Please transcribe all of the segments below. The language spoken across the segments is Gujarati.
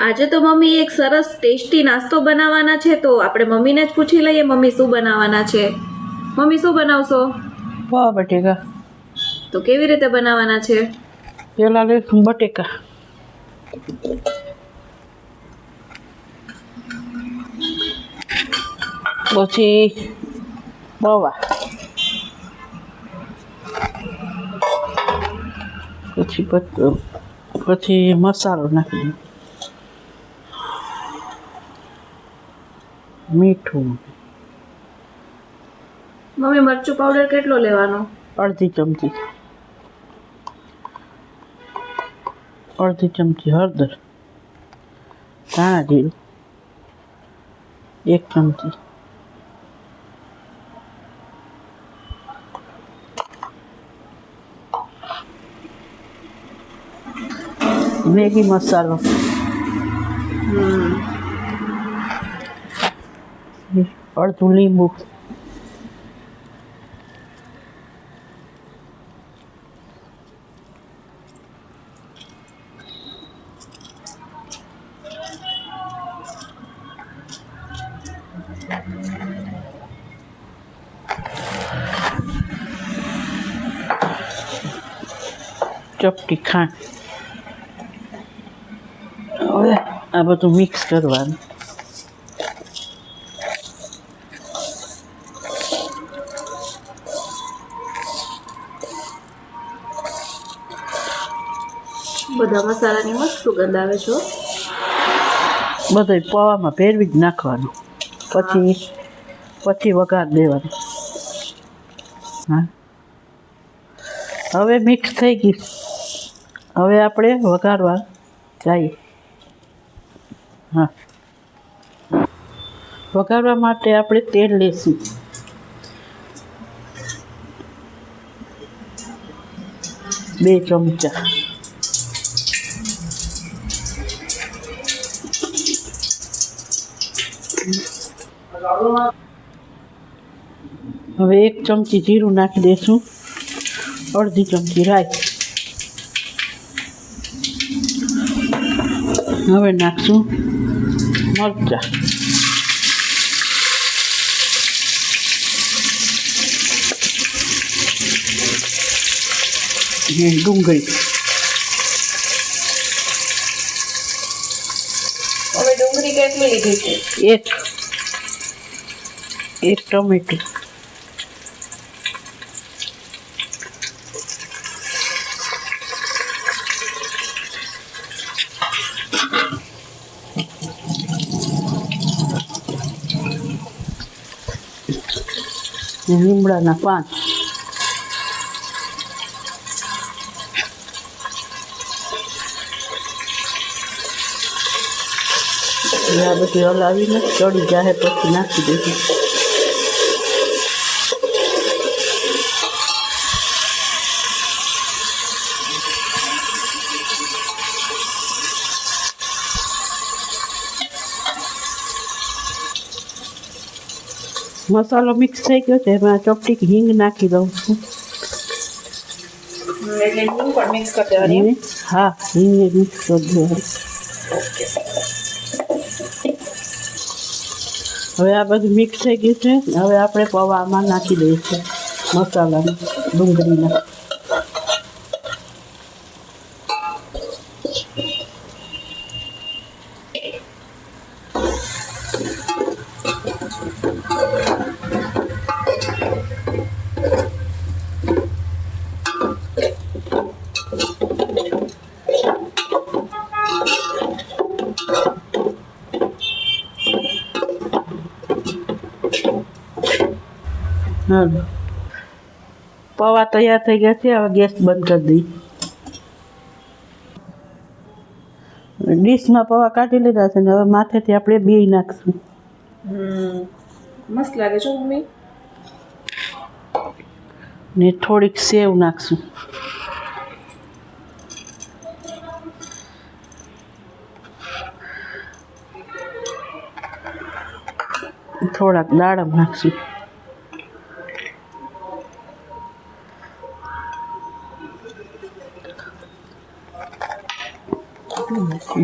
આજે તો મમ્મી એક સરસ ટેસ્ટી નાસ્તો બનાવવાના છે તો આપણે મમ્મીને જ પૂછી લઈએ મમ્મી શું બનાવવાના છે. મમ્મી શું બનાવશો? વાહ બટેકા. તો કેવી રીતે બનાવવાના છે? પેલા લઈશું બટેકા. પછી પૌવા પછી પછી મસાલો નાખી મીઠું. મમ્મી મરચું પાવડર કેટલો લેવાનો? અડધી ચમચી. અડધી ચમચી હળદર. ધાણા જીરું. એક ચમચી. મેગી મસાલો. હમ. અડધું લીંબુ ચપટી ખાંડ. હવે આ બધું મિક્સ કરવાનું. બધા મસાલાની મસ્ત સુગંધ આવે છે. બધું પૌવામાં ભેરવી જ નાખવાનું. પછી પછી વઘાર દેવાનું. હા. હવે મિક્સ થઈ ગઈ. હવે આપણે વઘારવા જઈએ. હા. વઘારવા માટે આપણે તેલ લેશું. બે ચમચા. હવે એક ચમચી જીરું નાખી દઈશું અડધી ચમચી રાઈ. હવે નાખશું મરચા. ડુંગળી હવે ડુંગળી કેટલી લીધી છે એક એક ટમેટું ને લીમડાના પાન એટલે આ બધી હલાવીને ચડી જાય પછી નાખી દઈશું. મસાલો મિક્સ થઈ ગયો છે એમાં ચોપટીક હિંગ નાખી દઉં છું. હા હિંગ મિક્સ કરી દેવાની અને હા હિંગ મિક્સ કરી દેવાનું હવે આ બધું મિક્સ થઈ ગયું છે. હવે આપણે પૌવામાં નાખી દઈશું મસાલાને ડુંગળીના. હાલો. પૌવા તૈયાર થઈ ગયા છે હવે ગેસ બંધ કરી દઈ ડીશમાં પૌવા કાઢી લીધા છે ને હવે માથેથી આપણે બે નાખશું. મસ્ત લાગે છે મમ્મી. ને થોડીક સેવ નાખશું. થોડાક દાડમ નાખશું.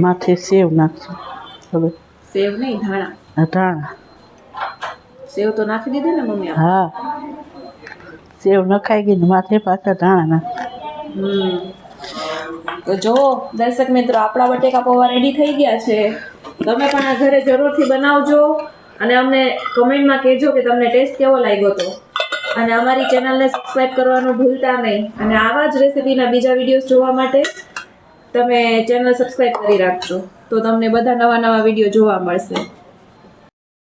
માથે સેવ નાખશું. હવે સેવ નહીં ધાણા. ધાણા. સેવ તો નાખી દીધી ને મમ્મી હા. સેવ નખાઈ ગઈ ને માથે પાછા ધાણા નાખ તો જો દર્શક મિત્રો આપણા બટેકા પૌવા રેડી થઈ ગયા છે. તમે પણ આ ઘરે જરૂરથી બનાવજો અને અમને કમેન્ટમાં કહેજો કે તમને ટેસ્ટ કેવો લાગ્યો હતો અને અમારી ચેનલને સબસ્ક્રાઇબ કરવાનું ભૂલતા નહીં. અને આવા જ રેસીપીના બીજા વિડીયોઝ જોવા માટે તમે ચેનલ સબસ્ક્રાઇબ કરી રાખજો. તો તમને બધા નવા નવા વીડિયો જોવા મળશે.